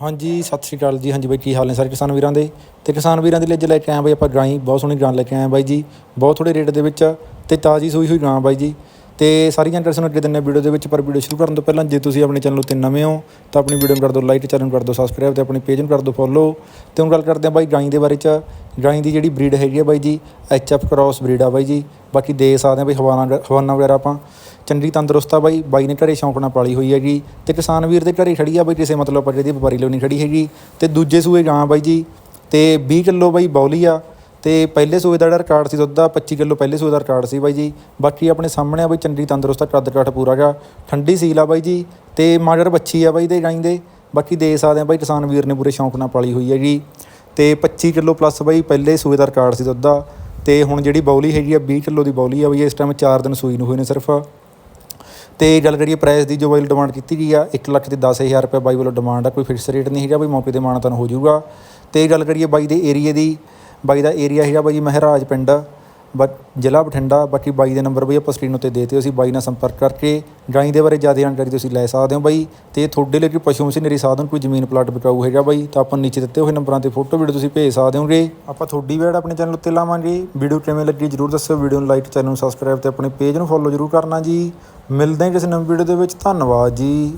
ਹਾਂਜੀ, ਸਤਿ ਸ਼੍ਰੀ ਅਕਾਲ ਜੀ। ਹਾਂਜੀ ਬਾਈ, ਕੀ ਹਾਲ ਨੇ ਸਾਰੇ ਕਿਸਾਨ ਵੀਰਾਂ ਦੇ? ਤੇ ਕਿਸਾਨ ਵੀਰਾਂ ਦੇ ਲਈ ਅੱਜ ਲੈ ਕੇ ਆਏ ਬਾਈ ਆਪਾਂ ਗਾਂ ਬਹੁਤ ਸੋਹਣੀ ਗਾਂ ਲੈ ਕੇ ਆਏ ਹਾਂ ਬਾਈ ਜੀ। ਬਹੁਤ ਥੋੜੇ ਰੇਟ ਦੇ ਵਿੱਚ ਤੇ ਤਾਜ਼ੀ ਸੂਈ ਹੋਈ ਗਾਂ ਬਾਈ ਜੀ। ਤੇ ਸਾਰੀ ਜਾਣਕਾਰੀ ਸਾਨੂੰ ਅੱਗੇ ਦਿੰਨੇ ਵੀਡੀਓ ਦੇ ਵਿੱਚ, ਪਰ ਵੀਡੀਓ ਸ਼ੁਰੂ ਕਰਨ ਤੋਂ ਪਹਿਲਾਂ ਜੇ ਤੁਸੀਂ ਆਪਣੇ ਚੈਨਲ ਉੱਤੇ ਨਵੇਂ ਹੋ, ਤਾਂ ਆਪਣੀ ਵੀਡੀਓ ਨੂੰ ਕਰ ਦਿਓ ਲਾਈਕ, ਚੈਨਲ ਨੂੰ ਕਰ ਦਿਓ ਸਬਸਕ੍ਰਾਈਬ ਤੇ ਆਪਣੀ ਪੇਜ ਨੂੰ ਕਰ ਦਿਓ ਫੋਲੋ ਤੇ ਹੁਣ ਗੱਲ ਕਰਦੇ ਹਾਂ ਬਾਈ ਗਾਂ ਦੇ ਬਾਰੇ ਚ। ਗਾਂ ਦੀ ਜਿਹੜੀ ਬਰੀਡ ਹੈਗੀ ਆ ਬਾਈ ਜੀ ਐਫ ਕ੍ਰਾਸ ਬਰੀਡ ਆ ਬਾਈ ਜੀ। ਬਾਕੀ ਦੇ ਸਕਦੇ ਆ ਬਾਈ ਹਵਾਨਾ ਹਵਾਨਾ ਵਗੈਰਾ ਆਪਾਂ। ਚੰਡੀ ਤੰਦਰੁਸਤ ਆ ਬਾਈ। ਬਾਈ ਨੇ ਘਰੇ ਸ਼ੌਂਕ ਨਾਲ ਪਾਲੀ ਹੋਈ ਹੈਗੀ। ਤੇ ਕਿਸਾਨ ਵੀਰ ਦੇ ਘਰੇ ਖੜੀ ਆ ਬਾਈ, ਕਿਸੇ ਮਤਲਬ ਆਪਾਂ ਜਿਹਦੀ ਵਪਾਰੀ ਲਈ ਨਹੀਂ ਖੜੀ ਹੈਗੀ। ਤੇ ਦੂਜੇ ਸੂਏ ਗਾਂ ਬਾਈ ਜੀ। ਤੇ 20 ਕਿਲੋ ਬਾਈ ਬੌਲੀ ਆ। ਤੇ ਪਹਿਲੇ ਸੂਏ ਦਾ ਜਿਹੜਾ ਰਿਕਾਰਡ ਸੀ ਦੁੱਧ ਦਾ 25 ਕਿਲੋ ਪਹਿਲੇ ਸੂਏ ਦਾ ਰਿਕਾਰਡ ਸੀ ਬਾਈ ਜੀ। ਬਾਕੀ ਆਪਣੇ ਸਾਹਮਣੇ ਆ ਬਾਈ ਚੰਡੀ ਤੰਦਰੁਸਤਾ ਕੱਦ ਕਾਠ ਪੂਰਾ ਗਾ। ਠੰਡੀ ਸੀਲ ਆ ਬਾਈ ਜੀ। ਤੇ ਮਾਜਰ ਬੱਚੀ ਆ ਬਾਈ ਦੇ ਗਾਂ ਦੇ। ਬਾਕੀ ਦੇ ਸਕਦੇ ਆ ਬਾਈ, ਕਿਸਾਨ ਵੀਰ ਨੇ ਪੂਰੇ ਸ਼ੌਂਕ ਨਾਲ ਪਾਲੀ ਹੋਈ ਹੈਗੀ। ਤੇ 25 ਕਿਲੋ ਪਲੱਸ ਬਾਈ ਪਹਿਲੇ ਸੂਏ ਦਾ ਰਿਕਾਰਡ ਸੀ ਦੁੱਧ ਦਾ। ਤੇ ਹੁਣ ਜਿਹੜੀ ਬੌਲੀ ਹੈਗੀ ਆ 20 ਕਿਲੋ ਦੀ ਬੌਲੀ ਆ ਬਾਈ, ਇਸ ਟਾਈਮ 4 ਦਿਨ ਸੂਈ ਨੂੰ ਹੋਏ ਨੇ ਸਿਰਫ। ਤੇ ਗੱਲ ਕਰੀਏ ਪ੍ਰਾਈਸ ਦੀ ਜੋ ਬਾਈ ਡਿਮਾਂਡ ਕੀਤੀ ਗਈ ਆ 1 ਲੱਖ ਤੇ 10000 ਰੁਪਏ ਬਾਈ ਵੱਲੋਂ ਡਿਮਾਂਡ ਆ, ਕੋਈ ਫਿਕਸ ਰੇਟ ਨਹੀਂ ਹੈਗਾ, ਬਈ ਮੌਕੇ ਤੇ ਮਾਨਤਨ ਹੋ ਜਾਊਗਾ। ਤੇ ਗੱਲ ਕਰੀਏ ਬਾਈ ਦੇ ਏਰੀਏ ਦੀ, ਬਾਈ ਦਾ ਏਰੀਆ ਹੈਗਾ ਬਾਈ ਮਹਿਰਾਜ ਪਿੰਡ ਬਟ ਜ਼ਿਲ੍ਹਾ ਬਠਿੰਡਾ, ਬਾਕੀ ਬਾਈ ਦੇ ਨੰਬਰ ਬਈ ਆਪਾਂ ਸਕਰੀਨ ਉੱਤੇ ਦੇਤੇ ਅਸੀਂ ਬਾਈ ਨਾਲ ਸੰਪਰਕ ਕਰਕੇ ਗਾਈ ਦੇ ਬਾਰੇ ਜ਼ਿਆਦਾ ਜਾਣਕਾਰੀ ਤੁਸੀਂ ਲੈ ਸਕਦੇ ਹੋ ਬਾਈ। ਤੇ ਤੁਹਾਡੇ ਲਈ ਕੋਈ ਪਸ਼ੂ ਮਸ਼ੀਨਰੀ ਸਾਧਨ, ਕੋਈ ਜ਼ਮੀਨ ਪਲਾਟ ਵਿਕਾਊ ਹੈਗਾ ਬਾਈ, ਤਾਂ ਆਪਾਂ ਨੀਚੇ ਦਿੱਤੇ ਹੋਏ ਨੰਬਰਾਂ ਤੇ ਫੋਟੋ ਵੀਡੀਓ ਤੁਸੀਂ ਭੇਜ ਸਕਦੇ ਹੋਗੇ। ਆਪਾਂ ਤੁਹਾਡੀ ਵੀਡ ਆਪਣੇ ਚੈਨਲ ਉੱਤੇ ਲਾਵਾਂਗੇ। ਵੀਡੀਓ ਕਿਵੇਂ ਲੱਗੀ ਜਰੂਰ ਦੱਸਿਓ, ਵੀਡੀਓ ਨੂੰ ਲਾਈਕ ਚੈਨਲ ਨੂੰ ਸਬਸਕ੍ਰਾਈਬ ਤੇ ਆਪਣੇ ਪੇਜ ਨੂੰ ਫੋਲੋ ਜਰੂਰ ਕਰਨਾ ਜੀ। ਮਿਲਦੇ ਹਾਂ ਕਿਸੇ ਨਵੀਂ ਵੀਡੀਓ ਦੇ ਵਿੱਚ। ਧੰਨਵਾਦ ਜੀ।